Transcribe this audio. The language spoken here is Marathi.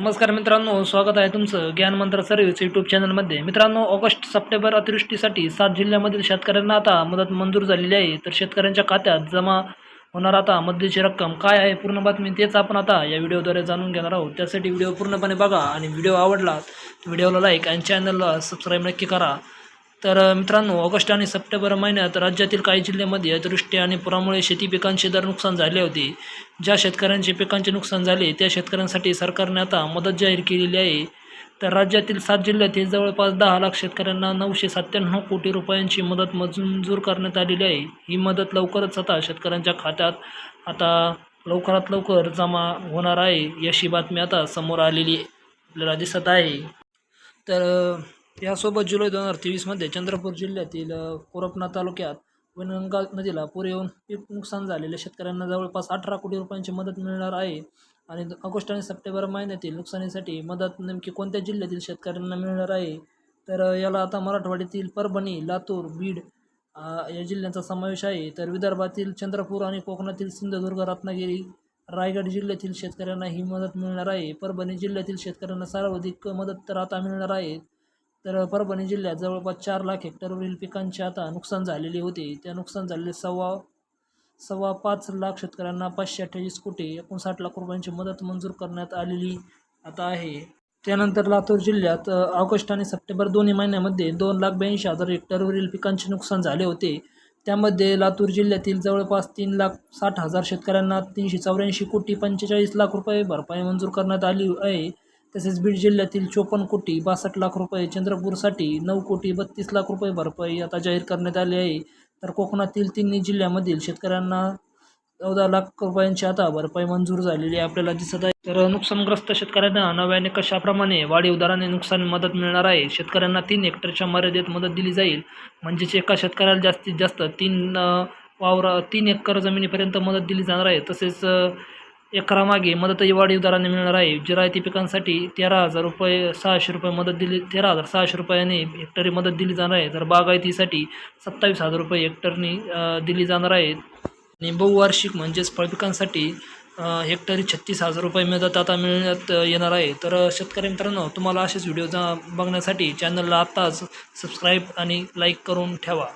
नमस्कार मित्रांनो स्वागत आहे तुमचं ज्ञान मंत्र सर्व्हिस यूट्यूब चॅनलमध्ये मित्रांनो ऑगस्ट सप्टेंबर अतिवृष्टीसाठी सात जिल्ह्यामधील शेतकऱ्यांना आता मदत मंजूर झालेली आहे. तर शेतकऱ्यांच्या खात्यात जमा होणार आता मदतीची रक्कम काय आहे? पूर्ण बातमी तेच आपण आता या व्हिडिओद्वारे जाणून घेणार आहोत. त्यासाठी व्हिडिओ पूर्णपणे बघा आणि व्हिडिओ आवडला व्हिडिओला लाईक आणि चॅनलला सबस्क्राईब नक्की करा. तर मित्रांनो ऑगस्ट आणि सप्टेंबर महिन्यात राज्यातील काही जिल्ह्यामध्ये अतिवृष्टी आणि पुरामुळे शेती पिकांचे दर नुकसान झाले होते. ज्या शेतकऱ्यांचे पिकांचे नुकसान झाले त्या शेतकऱ्यांसाठी सरकारने आता मदत जाहीर केलेली आहे. तर राज्यातील सात जिल्ह्यातील जवळपास दहा लाख शेतकऱ्यांना नऊशे सत्त्याण्णव कोटी रुपयांची मदत मंजूर करण्यात आलेली आहे. ही मदत लवकरच आता शेतकऱ्यांच्या खात्यात आता लवकरात लवकर जमा होणार आहे अशी बातमी आता समोर आलेली आपल्याला दिसत आहे. तर यासोबत जुलै दोन हजार तेवीसमध्ये चंद्रपूर जिल्ह्यातील कोरपना तालुक्यात वनगंगा नदीला पूर येऊन पीक नुकसान झालेल्या शेतकऱ्यांना जवळपास अठरा कोटी रुपयांची मदत मिळणार आहे. आणि ऑगस्ट आणि सप्टेंबर महिन्यातील नुकसानीसाठी मदत नेमकी कोणत्या जिल्ह्यातील शेतकऱ्यांना मिळणार आहे? तर याला आता मराठवाड्यातील परभणी लातूर बीड या जिल्ह्यांचा समावेश आहे. तर विदर्भातील चंद्रपूर आणि कोकणातील सिंधुदुर्ग रत्नागिरी रायगड जिल्ह्यातील शेतकऱ्यांना ही मदत मिळणार आहे. परभणी जिल्ह्यातील शेतकऱ्यांना सर्वाधिक मदत तर आता मिळणार आहे. तर परभणी जिल्ह्यात जवळपास चार लाख हेक्टरवरील पिकांचे आता नुकसान झालेले होते. त्या नुकसान झालेले सव्वा सव्वा पाच लाख शेतकऱ्यांना पाचशे अठ्ठेचाळीस कोटी एकोणसाठ लाख रुपयांची मदत मंजूर करण्यात आलेली आता आहे. त्यानंतर लातूर जिल्ह्यात ऑगस्ट आणि सप्टेंबर दोन्ही महिन्यामध्ये दोन लाख ब्याऐंशी हजार हेक्टरवरील पिकांचे नुकसान झाले होते. त्यामध्ये लातूर जिल्ह्यातील जवळपास तीन लाख साठ हजार शेतकऱ्यांना तीनशे चौऱ्याऐंशी कोटी पंचेचाळीस लाख रुपये भरपाई मंजूर करण्यात आली आहे. तसेच बीड जिल्ह्यातील चोपन्न कोटी बासष्ट लाख रुपये चंद्रपूरसाठी नऊ कोटी बत्तीस लाख रुपये भरपाई आता जाहीर करण्यात आली आहे. तर कोकणातील तिन्ही जिल्ह्यामधील शेतकऱ्यांना चौदा लाख रुपयांची आता भरपाई मंजूर झालेली आहे आपल्याला दिसत आहे. तर नुकसानग्रस्त शेतकऱ्यांना नव्याने कशाप्रमाणे वाढीव दराने नुकसान मदत मिळणार आहे? शेतकऱ्यांना तीन हेक्टरच्या मर्यादेत मदत दिली जाईल. म्हणजेच एका शेतकऱ्याला जास्तीत जास्त तीन अ, वावर तीन एकर जमिनीपर्यंत मदत दिली जाणार आहे. तसेच एकरामागे मदतही वाढीव दराने मिळणार आहे. जिरायती पिकांसाठी तेरा हजार रुपये सहाशे रुपये मदत दिली तेरा हजार सहाशे रुपयाने हेक्टरी मदत दिली जाणार आहे. तर बागायतीसाठी सत्तावीस हजार रुपये हेक्टरनी दिली जाणार आहे. आणि बहुवार्षिक म्हणजेच फळपिकांसाठी हेक्टरी छत्तीस हजार रुपये मदत आता मिळण्यात येणार आहे. तर शेतकरी मित्रांनो तुम्हाला असेच व्हिडिओ जा बघण्यासाठी चॅनलला आत्ताच सबस्क्राईब आणि लाईक करून ठेवा.